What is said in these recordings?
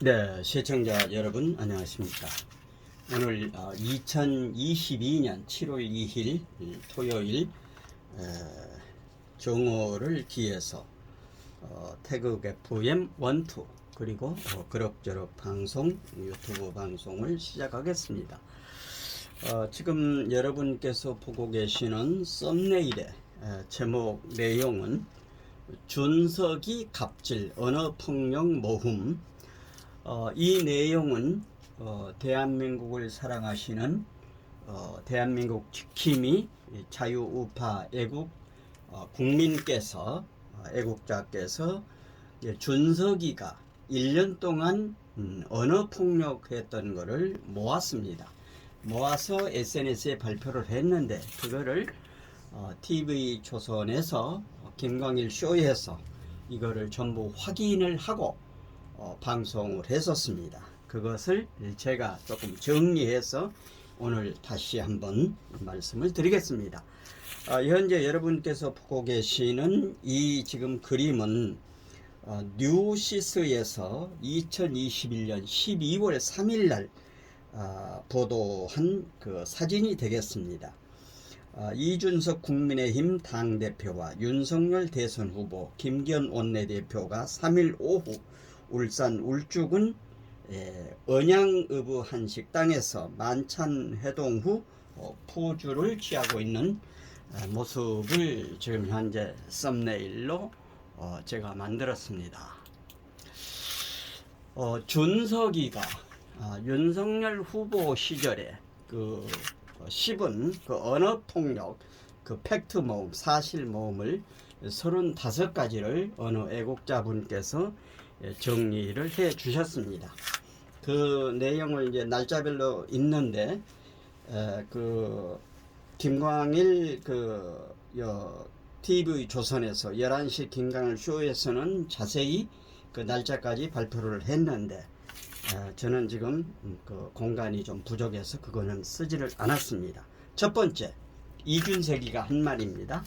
네, 시청자 여러분 안녕하십니까. 오늘 2022년 7월 2일 토요일 에, 정오를 기해서 어, 태극 FM 1, 2 그리고 어, 그럭저럭 방송 유튜브 방송을 시작하겠습니다. 어, 지금 여러분께서 보고 계시는 썸네일의 에, 제목 내용은 준석이 갑질 언어폭력 모흠 어, 이 내용은 어, 대한민국을 사랑하시는 어, 대한민국 지킴이 자유우파 애국 어, 국민께서 어, 애국자께서 준석이가 1년 동안 음, 언어 폭력했던 것을 모았습니다. 모아서 SNS에 발표를 했는데 그거를 어, TV 조선에서 김광일 쇼에서 이거를 전부 확인을 하고 어, 방송을 했었습니다. 그것을 제가 조금 정리해서 오늘 다시 한번 말씀을 드리겠습니다. 어, 현재 여러분께서 보고 계시는 이 지금 그림은 어, 뉴시스에서 2021년 12월 3일 날 어, 보도한 그 사진이 되겠습니다. 어, 이준석 국민의힘 당대표와 윤석열 대선 후보, 김기현 원내대표가 3일 오후 울산 울주군 에, 언양읍의 한 식당에서 만찬 회동 후 어, 포주를 취하고 있는 에, 모습을 지금 현재 썸네일로 어, 제가 만들었습니다. 어, 준석이가 아, 윤석열 후보 시절에 그 어, 씹은 그 언어 폭력 그 팩트 모음 사실 모음을 35가지를 어느 애국자분께서 예, 정리를 해 주셨습니다. 그 내용을 이제 날짜별로 있는데 에, 그 김광일 그 여, TV 조선에서 11시 김광일 쇼에서는 자세히 그 날짜까지 발표를 했는데 에, 저는 지금 음, 그 공간이 좀 부족해서 그거는 쓰지를 않았습니다. 첫 번째 이준석이가 한 말입니다.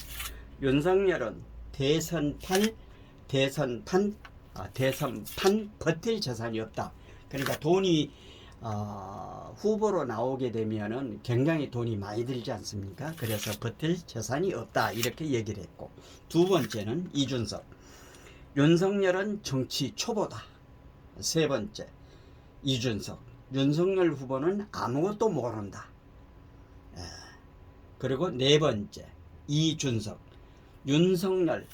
윤석열은 대선판 대선판 아, 대선판 버틸 재산이 없다. 그러니까 돈이 어, 후보로 나오게 되면은 굉장히 돈이 많이 들지 않습니까? 그래서 버틸 재산이 없다 이렇게 얘기를 했고 두 번째는 이준석 윤석열은 정치 초보다. 세 번째 이준석 윤석열 후보는 아무것도 모른다. 예. 그리고 네 번째 이준석 윤석열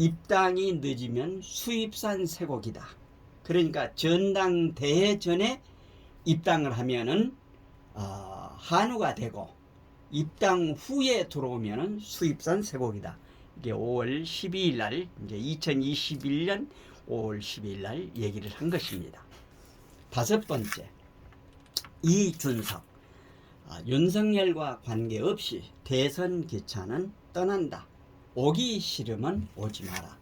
입당이 늦으면 수입산 쇠고기다. 그러니까 전당대회 전에 입당을 하면은 어, 한우가 되고 입당 후에 들어오면은 수입산 쇠고기다. 이게 5월 12일 날 이제 2021년 5월 12일 날 얘기를 한 것입니다. 다섯 번째 이준석 아, 윤석열과 관계없이 대선 기차는 떠난다. 오기 싫으면 오지 마라.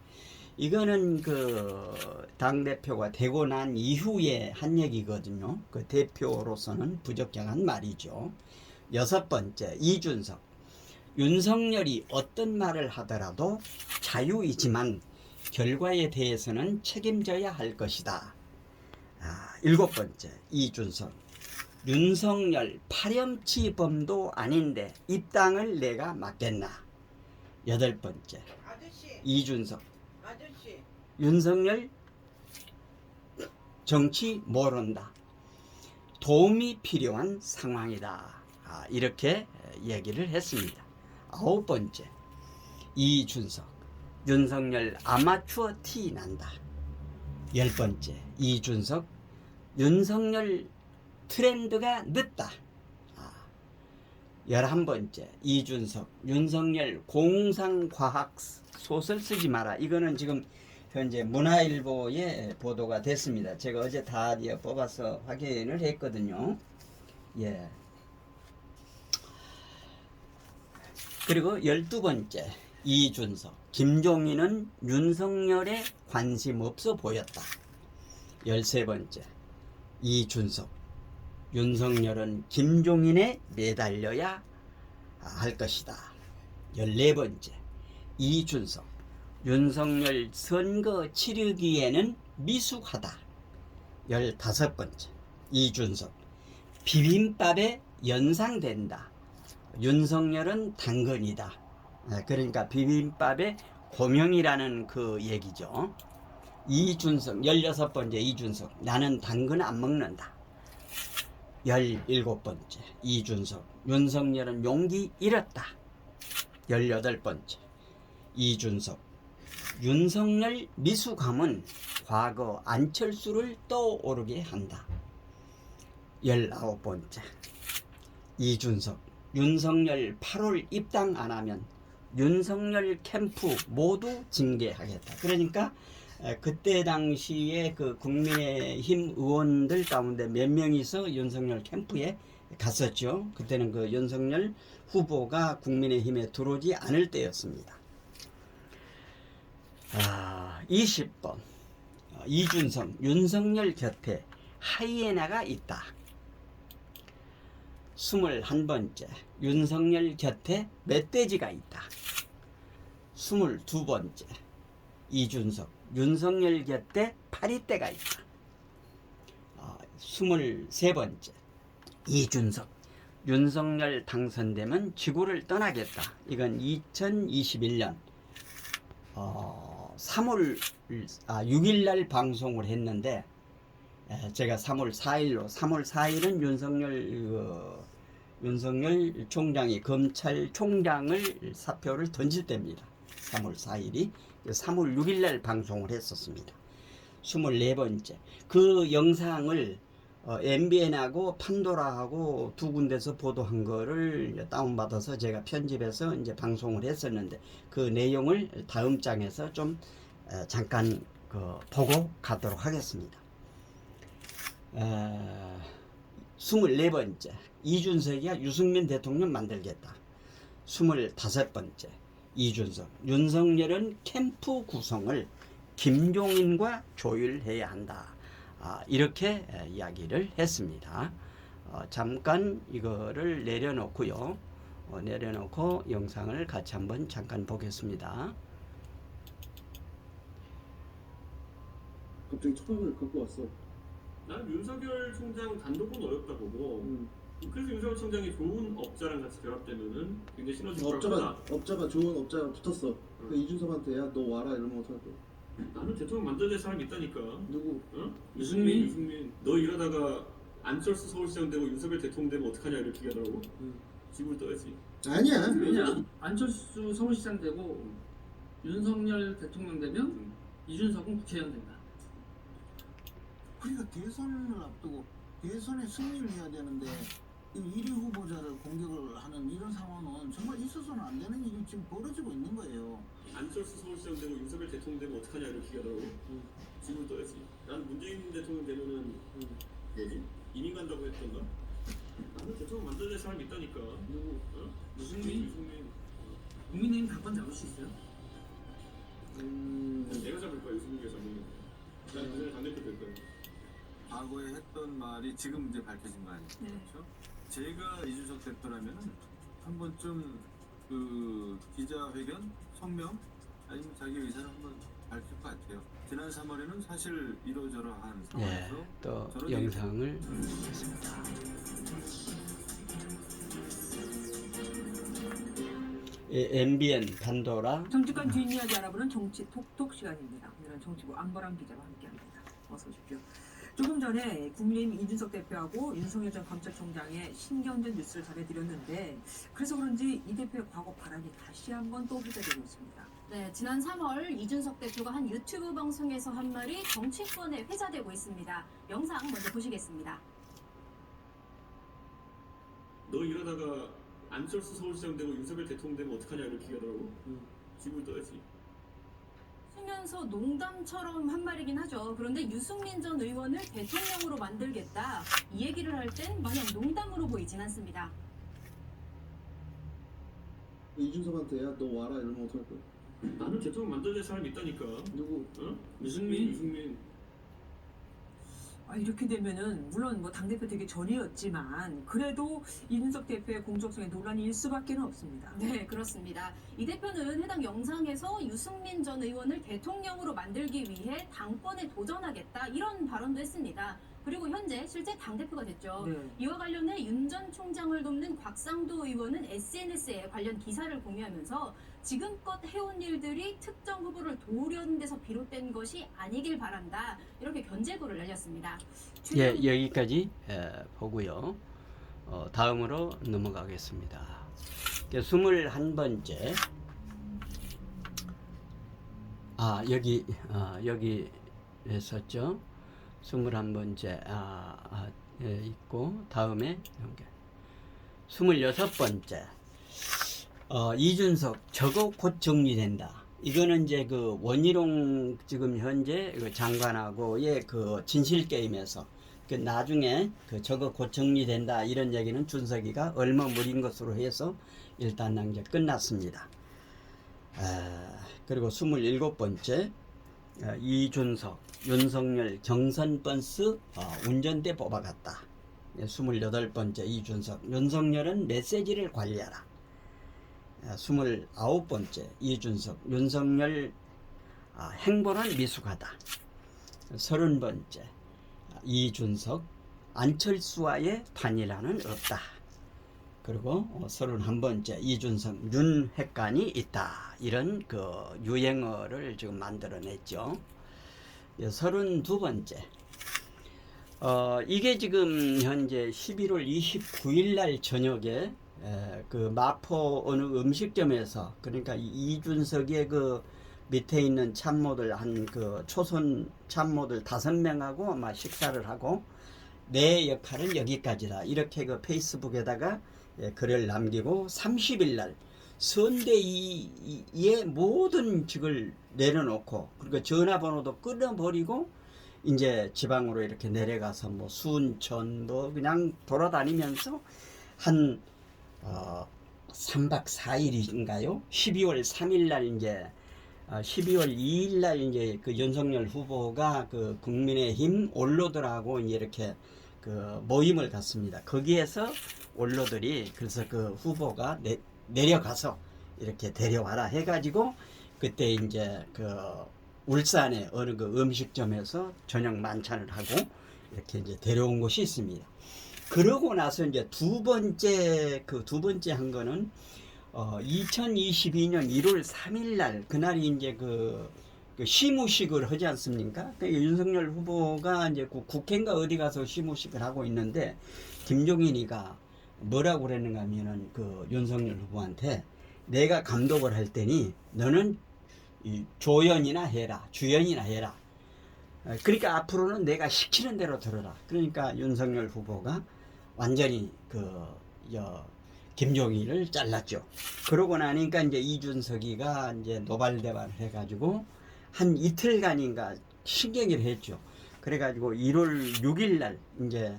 이거는 그 당 대표가 되고 난 이후에 한 얘기거든요. 그 대표로서는 부적절한 말이죠. 여섯 번째, 이준석. 윤석열이 어떤 말을 하더라도 자유이지만 결과에 대해서는 책임져야 할 것이다. 아, 일곱 번째, 이준석. 윤석열 파렴치범도 아닌데 입당을 내가 맡겠나. 여덟 번째, 이준석. 아저씨, 윤석열 정치 모른다. 도움이 필요한 상황이다. 아, 이렇게 얘기를 했습니다. 아홉 번째, 이준석. 윤석열 아마추어 티 난다. 열 번째, 이준석. 윤석열 트렌드가 늦다. 아, 열한 번째, 이준석. 윤석열 공상과학 소설 쓰지 마라. 이거는 지금 현재 문화일보에 보도가 됐습니다. 제가 어제 다 뽑아서 확인을 했거든요. 예. 그리고 열두 번째 이준석 김종인은 윤석열에 관심 없어 보였다. 열세 번째 이준석 윤석열은 김종인에 매달려야 할 것이다. 열네 번째 이준석 윤석열 선거 치르기에는 미숙하다. 열다섯 번째 이준석 비빔밥에 연상된다. 윤석열은 당근이다. 아, 그러니까 비빔밥에 고명이라는 그 얘기죠. 이준석 열여섯 번째 이준석 나는 당근 안 먹는다. 열일곱 번째 이준석 윤석열은 용기 잃었다. 열여덟 번째 이준석 윤석열 미숙함은 과거 안철수를 떠오르게 한다. 열아홉 번째 이준석 윤석열 8월 입당 안 하면 윤석열 캠프 모두 징계하겠다. 그러니까 에, 그때 당시에 그 국민의힘 의원들 가운데 몇 명이서 윤석열 캠프에 갔었죠. 그때는 그 윤석열 후보가 국민의힘에 들어오지 않을 때였습니다. 아, 20번. 어, 이준석, 윤석열 곁에 하이에나가 있다. 21번째. 윤석열 곁에 멧돼지가 있다. 22번째. 이준석, 윤석열 곁에 파리떼가 있다. 어, 23번째. 이준석, 윤석열 당선되면 지구를 떠나겠다. 이건 2021년 어, 3월 아, 6일 날 방송을 했는데 에, 제가 3월 4일로 3월 4일은 윤석열 어, 윤석열 총장이 검찰총장을 사표를 던질 때입니다. 3월 4일이 3월 6일 날 방송을 했었습니다. 24번째 그 영상을 어, MBN하고 판도라하고 두 군데서 보도한 거를 다운받아서 제가 편집해서 이제 방송을 했었는데 그 내용을 다음 장에서 좀 어, 잠깐 그 보고 가도록 하겠습니다. 어, 24번째 이준석이가 유승민 대통령 만들겠다. 25번째 이준석 윤석열은 캠프 구성을 김종인과 조율해야 한다. 아, 이렇게 에, 이야기를 했습니다. 어, 잠깐 이거를 내려놓고요. 어, 내려놓고 영상을 같이 한번 잠깐 보겠습니다. 갑자기 처방을 갖고 왔어. 난 윤석열 총장 단독은 어렵다 보고 음. 그래서 윤석열 총장이 좋은 업자랑 같이 결합되면은 굉장히 시너지 업자가 효과가 업자가 좋은 업자가 붙었어. 그 이준석한테 야 너 와라 이러면 어떡할 거야? 나는 대통령 만들어야 될 사람이 있다니까 누구? 어? 유승민? 유승민 너 이러다가 안철수 서울시장 되고 윤석열 대통령 되면 어떡하냐 이렇게 얘기하더라고 음. 지구를 떠야지 아니야. 왜냐 안철수 서울시장 되고 윤석열 대통령 되면 음. 이준석은 국회의원 된다. 그러니까 대선을 앞두고 대선에 승리를 해야 되는데 이 1위 후보자를 공격을 하는 이런 상황은 정말 있어서는 안 되는 일이 지금 벌어지고 있는 거예요. 안철수 서울시장 되고 윤석열 대통령 되면 어떡하냐 이렇게 얘기하더라고 음. 지구를 떠야지 난 문재인 대통령 되면은 음. 뭐지? 이민 간다고 했던가? 나는 대통령 만들어야 될 사람이 있다니까 누구? 어? 유승민? 유승민 국민의힘 당권 잡을 수 있어요? 음. 내가 잡을 거야 유승민이 잡는 거. 난 그전에 당대표 될 거야. 과거에 했던 말이 지금 이제 밝혀진 거 아니에요? 네. 그렇죠? 제가 이준석 대표라면은 한 번쯤 그 기자회견, 성명 아니면 자기 의사를 한번 밝힐 것 같아요. 지난 3월에는 사실 이러저러한 예, 상황에서 또 저런 영상을 보겠습니다. 예, MBN 판도라 정치권 뒷이야기 알아보는 정치 톡톡 시간입니다. 오늘은 정치부 안보람 기자와 함께합니다. 어서 오십시오. 조금 전에 국민의힘 이준석 대표하고 윤석열 전 검찰총장의 신경전 뉴스를 전해드렸는데 그래서 그런지 이 대표의 과거 발언이 다시 한번 또 회자되고 있습니다. 네, 지난 3월 이준석 대표가 한 유튜브 방송에서 한 말이 정치권에 회자되고 있습니다. 영상 먼저 보시겠습니다. 너 이러다가 안철수 서울시장 되고 윤석열 대통령 되면 어떡하냐 이렇게 얘기하더라고. 음. 지구를 떠야지. 쓰면서 농담처럼 한 말이긴 하죠. 그런데 유승민 전 의원을 대통령으로 만들겠다. 이 얘기를 할 땐 마냥 농담으로 보이진 않습니다. 이준석한테 야너 와라 이러면 어떡할 거야? 나는 대통령 될 사람이 있다니까. 누구? 어? 유승민? 유승민. 아, 이렇게 되면은 물론 뭐 당대표 되기 전이었지만 그래도 이준석 대표의 공적성에 논란이 일 수밖에 없습니다. 네, 그렇습니다. 이 대표는 해당 영상에서 유승민 전 의원을 대통령으로 만들기 위해 당권에 도전하겠다 이런 발언도 했습니다. 그리고 현재 실제 당대표가 됐죠. 네. 이와 관련해 윤 전 총장을 돕는 곽상도 의원은 SNS에 관련 기사를 공유하면서 지금껏 해온 일들이 특정 후보를 도우려는 데서 비롯된 것이 아니길 바란다. 이렇게 견제구를 날렸습니다. 예, 여기까지 에, 보고요. 어, 다음으로 넘어가겠습니다. 21번째. 아, 여기, 아, 여기 했었죠. 21번째, 아, 아 예, 있고, 다음에, 연결. 26번째. 어, 이준석, 저거 곧 정리된다. 이거는 이제 그 원희룡 지금 현재 그 장관하고의 그 진실 게임에서 그 나중에 그 저거 곧 정리된다 이런 얘기는 준석이가 얼마 무린 것으로 해서 일단 이제 끝났습니다. 아, 그리고 27번째 어, 이준석, 윤석열 경선 번스 어, 운전대 뽑아갔다. 예, 28번째 이준석, 윤석열은 메시지를 관리하라. 아, 29번째 이준석, 윤석열 아, 행보는 미숙하다. 30번째 이준석, 안철수와의 단일화는 없다. 그리고 어, 31번째 이준석, 윤핵관이 있다. 이런 그 유행어를 지금 만들어냈죠. 32번째. 어, 이게 지금 현재 11월 29일 날 저녁에 에, 그 마포 어느 음식점에서 그러니까 이- 이준석의 그 밑에 있는 참모들 한 그 초선 참모들 다섯 명하고 아마 식사를 하고 내 역할은 여기까지다. 이렇게 그 페이스북에다가 예, 글을 남기고 30일 날 선대위의 모든 직을 내려놓고 그리고 전화번호도 끊어버리고 이제 지방으로 이렇게 내려가서 뭐 순천 뭐 그냥 돌아다니면서 한 어, 3박 4일인가요? 12월 3일 날 이제 어, 12월 2일 날 이제 그 윤석열 후보가 그 국민의힘 이제 이렇게 그 모임을 갖습니다. 거기에서 원로들이 그래서 그 후보가 내, 내려가서 이렇게 데려와라 해가지고 그때 이제 그 울산의 어느 그 음식점에서 저녁 만찬을 하고 이렇게 이제 데려온 곳이 있습니다. 그러고 나서 이제 두 번째 그 두 번째 한 거는 어 2022년 1월 3일 날 그날이 이제 그, 그 시무식을 하지 않습니까? 그 윤석열 후보가 이제 그 국회인가 어디 가서 시무식을 하고 있는데 김종인이가 뭐라고 그랬는가 하면은 그 윤석열 후보한테 내가 감독을 할 테니 너는 이 조연이나 해라 주연이나 해라. 어, 그러니까 앞으로는 내가 시키는 대로 들어라. 그러니까 윤석열 후보가 완전히 그 여, 김종인을 잘랐죠. 그러고 나니까 이제 이준석이가 이제 노발대발을 해가지고 한 이틀간인가 신경을 했죠. 그래가지고 1월 6일 날 이제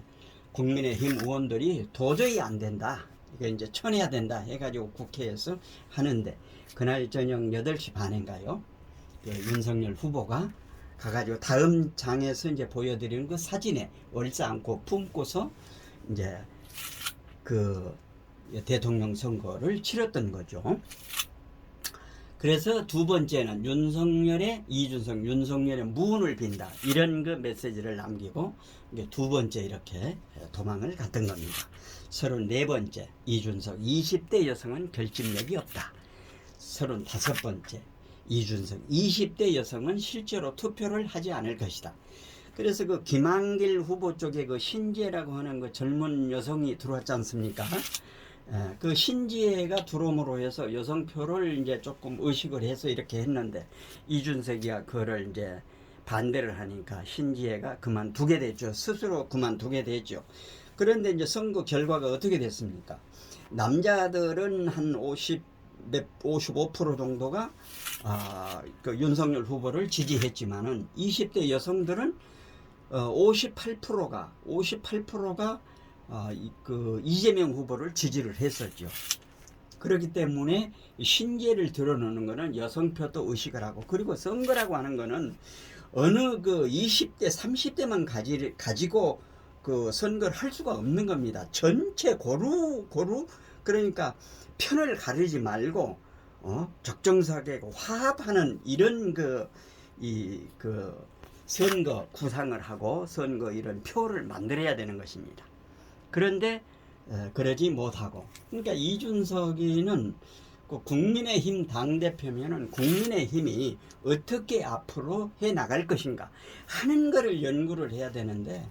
국민의힘 의원들이 도저히 안 된다. 이게 이제 쳐내야 된다 해가지고 국회에서 하는데 그날 저녁 8시 반인가요? 그 윤석열 후보가 가가지고 다음 장에서 이제 보여드리는 그 사진에 얼싸 안고 품고서 이제 그 대통령 선거를 치렀던 거죠. 그래서 두 번째는 윤석열의 이준석 윤석열의 무운을 빈다 이런 그 메시지를 남기고 두 번째 이렇게 도망을 갔던 겁니다. 서른 네 번째 이준석 20대 여성은 결집력이 없다. 서른 다섯 번째 이준석 20대 여성은 실제로 투표를 하지 않을 것이다. 그래서 그 김한길 후보 쪽에 그 신지혜라고 하는 그 젊은 여성이 들어왔지 않습니까? 예, 그 신지혜가 들어옴으로 해서 여성표를 이제 조금 의식을 해서 이렇게 했는데 이준석이가 그거를 이제 반대를 하니까 신지혜가 그만두게 됐죠. 스스로 그만두게 됐죠. 그런데 이제 선거 결과가 어떻게 됐습니까? 남자들은 한 50, 몇, 55% 정도가 아, 그 윤석열 후보를 지지했지만은 20대 여성들은 어, 58%가 58%가 아, 이- 그 이재명 후보를 지지를 했었죠. 그렇기 때문에 신계를 드러내는 거는 여성표도 의식을 하고 그리고 선거라고 하는 거는 어느 그 20대, 30대만 가지, 가지고 그 선거를 할 수가 없는 겁니다. 전체 고루, 고루, 그러니까 편을 가르지 말고, 어, 적정사하게 화합하는 이런 그, 이, 그, 선거 구상을 하고 선거 이런 표를 만들어야 되는 것입니다. 그런데, 에, 그러지 못하고. 그러니까 이준석이는 그 국민의힘 당대표면은 국민의힘이 어떻게 앞으로 해 나갈 것인가 하는 거를 연구를 해야 되는데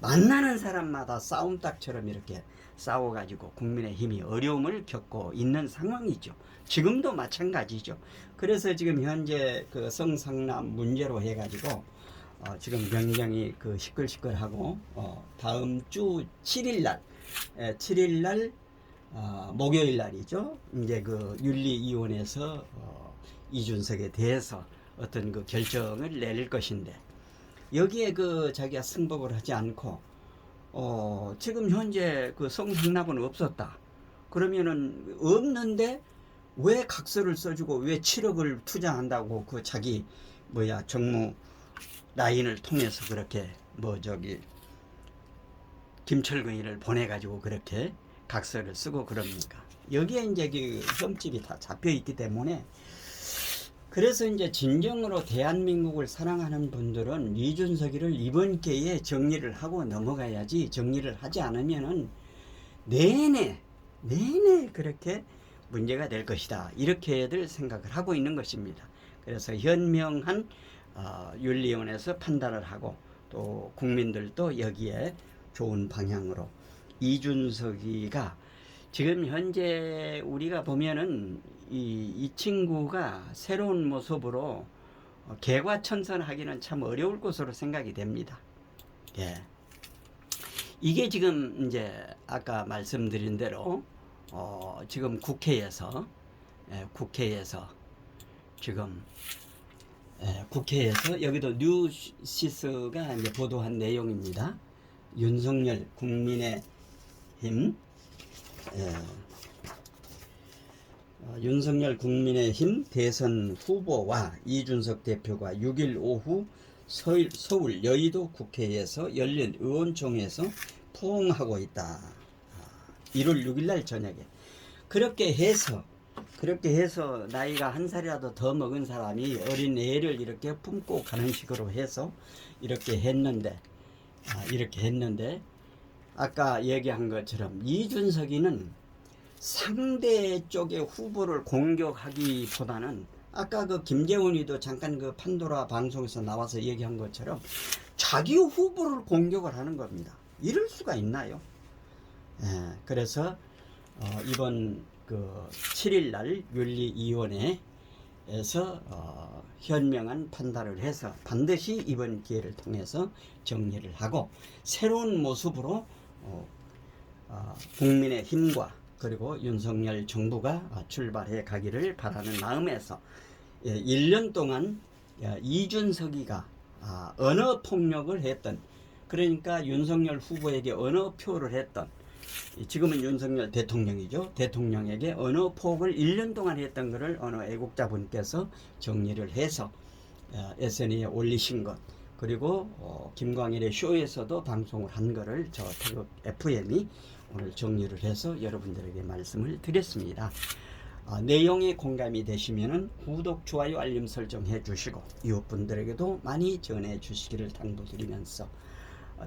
만나는 사람마다 싸움닭처럼 이렇게 싸워가지고 국민의힘이 어려움을 겪고 있는 상황이죠. 지금도 마찬가지죠. 그래서 지금 현재 그 성상남 문제로 해가지고 어, 지금 굉장히 그 시끌시끌하고 어, 다음 주 7일날 7일 날 어, 목요일 날이죠. 이제 그 윤리위원회에서 어, 이준석에 대해서 어떤 그 결정을 내릴 것인데 여기에 그 자기가 승복을 하지 않고 어, 지금 현재 그 성상납은 없었다. 그러면은 없는데 왜 각서를 써주고 왜 7억을 투자한다고 그 자기 뭐야 정무 라인을 통해서 그렇게 뭐 저기 김철근이를 보내가지고 그렇게 각서를 쓰고 그럽니까? 여기에 이제 그 흠집이 다 잡혀 있기 때문에 그래서 이제 진정으로 대한민국을 사랑하는 분들은 이준석이를 이번 기회에 정리를 하고 넘어가야지 정리를 하지 않으면은 내내 내내 그렇게 문제가 될 것이다 이렇게들 생각을 하고 있는 것입니다. 그래서 현명한 어, 윤리원에서 판단을 하고 또 국민들도 여기에 좋은 방향으로 이준석이가 지금 현재 우리가 보면은 이, 이 친구가 새로운 모습으로 어, 개과천선하기는 참 어려울 것으로 생각이 됩니다. 예. 이게 지금 이제 아까 말씀드린 대로 어, 지금 국회에서 예, 국회에서 지금 예, 국회에서 여기도 뉴시스가 이제 보도한 내용입니다. 윤석열 국민의힘 예, 어, 윤석열 국민의힘 대선 후보와 이준석 대표가 6일 오후 서울, 서울 여의도 국회에서 열린 의원총회에서 포옹하고 있다. 아, 1월 6일 날 저녁에 그렇게 해서 그렇게 해서 나이가 한 살이라도 더 먹은 사람이 어린 애를 이렇게 품고 가는 식으로 해서 이렇게 했는데 아, 이렇게 했는데 아까 얘기한 것처럼 이준석이는 상대 쪽의 후보를 공격하기보다는 아까 그 김재훈이도 잠깐 그 판도라 방송에서 나와서 얘기한 것처럼 자기 후보를 공격을 하는 겁니다. 이럴 수가 있나요? 예, 그래서 어, 이번 그 7일 날 윤리위원회에서 어, 현명한 판단을 해서 반드시 이번 기회를 통해서 정리를 하고 새로운 모습으로 어, 어, 국민의 힘과 그리고 윤석열 정부가 출발해 가기를 바라는 마음에서 예, 1년 동안 야, 이준석이가 아, 언어 폭력을 했던 그러니까 윤석열 후보에게 언어 표를 했던 이 지금은 윤석열 대통령이죠. 대통령에게 언어 폭을 1년 동안 했던 것을 어느 애국자분께서 정리를 해서 어, SNS에 올리신 것 그리고 어, 김광일의 쇼에서도 방송을 한 거를 저 태극 FM이 오늘 정리를 해서 여러분들에게 말씀을 드렸습니다. 어, 내용에 공감이 되시면은 구독, 좋아요, 알림 설정해 주시고 이웃분들에게도 많이 전해 주시기를 당부드리면서 어,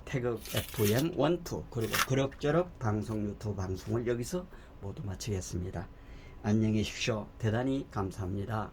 태극 FM 1, 2 그리고 그럭저럭 방송 유튜브 방송을 여기서 모두 마치겠습니다. 안녕히 계십시오. 대단히 감사합니다.